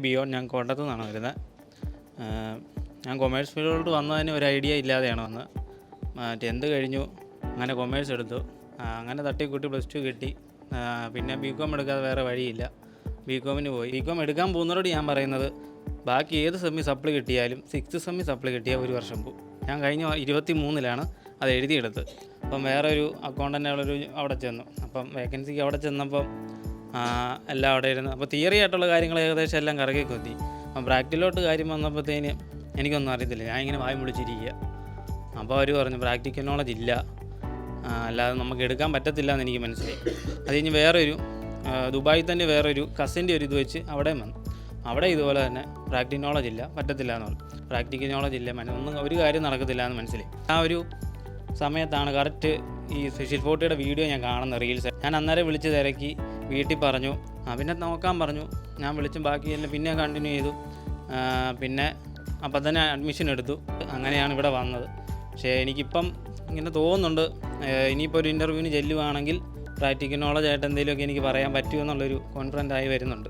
ബിയോൺ ഞാൻ കോട്ടയത്തു നിന്നാണ് വരുന്നത് ഞാൻ കൊമേഴ്സ് ഫീൽഡിലോട്ട് വന്നതിന് ഒരു ഐഡിയ ഇല്ലാതെയാണ് വന്നത്. ടെൻത്ത് കഴിഞ്ഞു അങ്ങനെ കൊമേഴ്സ് എടുത്തു. അങ്ങനെ തട്ടിക്കൂട്ടി പ്ലസ് ടു കിട്ടി. പിന്നെ ബി കോം എടുക്കാതെ വേറെ വഴിയില്ല. ബി കോമിന് പോയി. ബി കോം എടുക്കാൻ പോകുന്നവരോട് ഞാൻ പറയുന്നത് ബാക്കി ഏത് സെമ്മി സപ്ലി കിട്ടിയാലും സിക്സ്ത് സെമ്മി സപ്ലി കിട്ടിയാൽ ഒരു വർഷം പോകും ഞാൻ കഴിഞ്ഞ ഇരുപത്തി മൂന്നിലാണ് അത് എഴുതിയെടുത്ത് അപ്പം വേറെ ഒരു അക്കൗണ്ടന്റ് അവിടെ ചെന്നു. അപ്പം വേക്കൻസിക്ക് അവിടെ ചെന്നപ്പം എല്ലാം അവിടെ ഇരുന്ന്. അപ്പോൾ തിയറി ആയിട്ടുള്ള കാര്യങ്ങൾ ഏകദേശം എല്ലാം കറക്കി കൊത്തി. അപ്പം പ്രാക്ടിക്കലോട്ട് കാര്യം വന്നപ്പോഴത്തേന് എനിക്കൊന്നും അറിയത്തില്ല. ഞാൻ ഇങ്ങനെ വായും വിളിച്ചിരിക്കുക അപ്പോൾ അവർ പറഞ്ഞു പ്രാക്ടിക്കൽ നോളജ് ഇല്ല. അല്ലാതെ നമുക്ക് എടുക്കാൻ പറ്റത്തില്ല എന്ന് എനിക്ക് മനസ്സിലായി. അത് കഴിഞ്ഞ് വേറൊരു ദുബായിൽ തന്നെ വേറൊരു കസിന്റെ ഒരു ഇത് വെച്ച് അവിടെയും വന്നു. അവിടെ ഇതുപോലെ തന്നെ പ്രാക്ടിക്കൽ നോളജ് ഇല്ല പറ്റത്തില്ല എന്ന് പറഞ്ഞു. പ്രാക്ടിക്കൽ നോളജ് ഇല്ല മനസ്സിൽ ഒന്നും ഒരു കാര്യം നടക്കത്തില്ല എന്ന് മനസ്സിലായി. ആ ഒരു സമയത്താണ് കറക്റ്റ് ഈ സുശീൽ ഫോട്ടോയുടെ വീഡിയോ ഞാൻ കാണുന്നത് റീൽസ് ഞാൻ അന്നേരം വിളിച്ച് തിരക്കി. വീട്ടിൽ പറഞ്ഞു. ആ പിന്നെ നോക്കാൻ പറഞ്ഞു. ഞാൻ വിളിച്ച് ബാക്കി എല്ലാം പിന്നെ കണ്ടിന്യൂ ചെയ്തു. പിന്നെ അപ്പം തന്നെ അഡ്മിഷൻ എടുത്തു. അങ്ങനെയാണ് ഇവിടെ വന്നത്. പക്ഷേ എനിക്കിപ്പം ഇങ്ങനെ തോന്നുന്നുണ്ട്. ഇനിയിപ്പോൾ ഒരു ഇന്റർവ്യൂവിന് ചെല്ലുവാണെങ്കിൽ പ്രാക്ടിക്കൽ നോളജ് ആയിട്ട് എന്തെങ്കിലുമൊക്കെ എനിക്ക് പറയാൻ പറ്റുമെന്നുള്ളൊരു കോൺഫിഡന്റ് ആയി വരുന്നുണ്ട്.